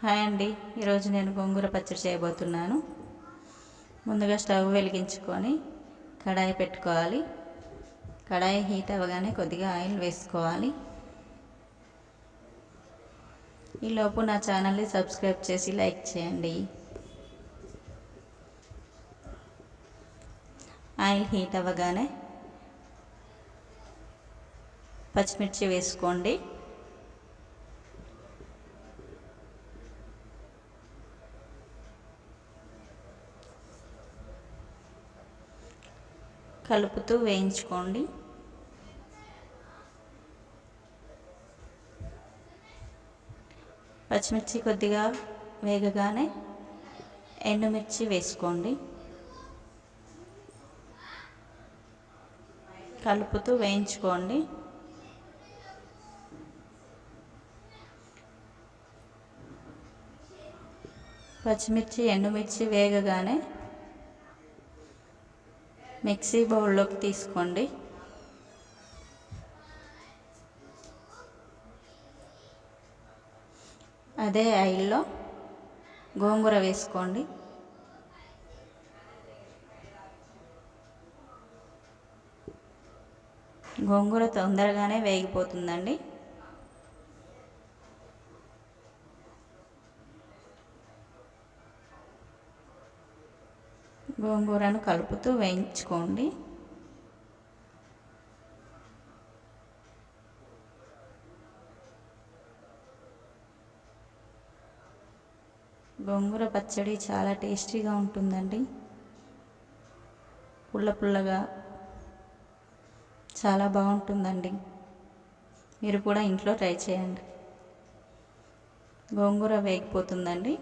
Hi అండి. ఈరోజు నేను గోంగూర పచ్చడి చేయబోతున్నాను. ముందుగా స్టవ్ వెలిగించుకొని కడాయి పెట్టుకోవాలి. కడాయి హీట్ అవ్వగానే కొద్దిగా ఆయిల్ వేసుకోవాలి. ఈలోపు నా ఛానల్ని సబ్స్క్రైబ్ చేసి లైక్ చేయండి. ఆయిల్ హీట్ అవ్వగానే పచ్చిమిర్చి వేసుకోండి. కలుపుతూ వేయించుకోండి. పచ్చిమిర్చి కొద్దిగా వేగగానే ఎండుమిర్చి వేసుకోండి. కలుపుతూ వేయించుకోండి. పచ్చిమిర్చి ఎండుమిర్చి వేగగానే మిక్సీ బౌల్లోకి తీసుకోండి. అదే ఆయిల్లో గోంగూర వేసుకోండి. గోంగూర తొందరగానే వేగిపోతుందండి. గోంగూరను కలుపుతూ వేయించుకోండి. గోంగూర పచ్చడి చాలా టేస్టీగా ఉంటుందండి. పుల్ల పుల్లగా చాలా బాగుంటుందండి. మీరు కూడా ఇంట్లో ట్రై చేయండి. గోంగూర వేగిపోతుందండి.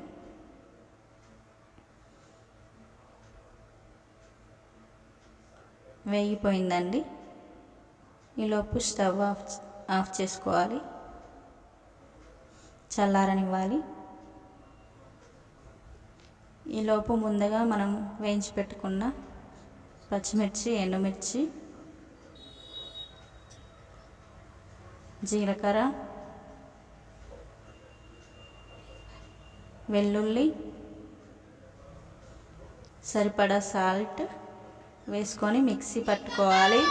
వేగిపోయిందండి. ఈలోపు స్టవ్ ఆఫ్ ఆఫ్ చేసుకోవాలి. చల్లారనివ్వాలి. ఈలోపు ముందుగా మనం వేయించి పెట్టుకున్న పచ్చిమిర్చి ఎండుమిర్చి జీలకర్ర వెల్లుల్లి సరిపడా సాల్ట్ వేసుకొని మిక్సీ పట్టుకోవాలి.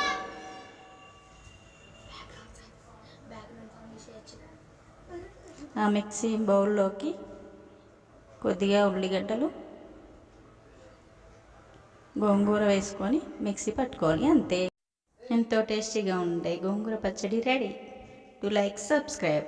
ఆ మిక్సీ బౌల్లోకి కొద్దిగా ఉల్లిగడ్డలు గోంగూర వేసుకొని మిక్సీ పట్టుకోవాలి అంతే. ఎంతో టేస్టీగా ఉంటాయి గోంగూర పచ్చడి రెడీ. To like subscribe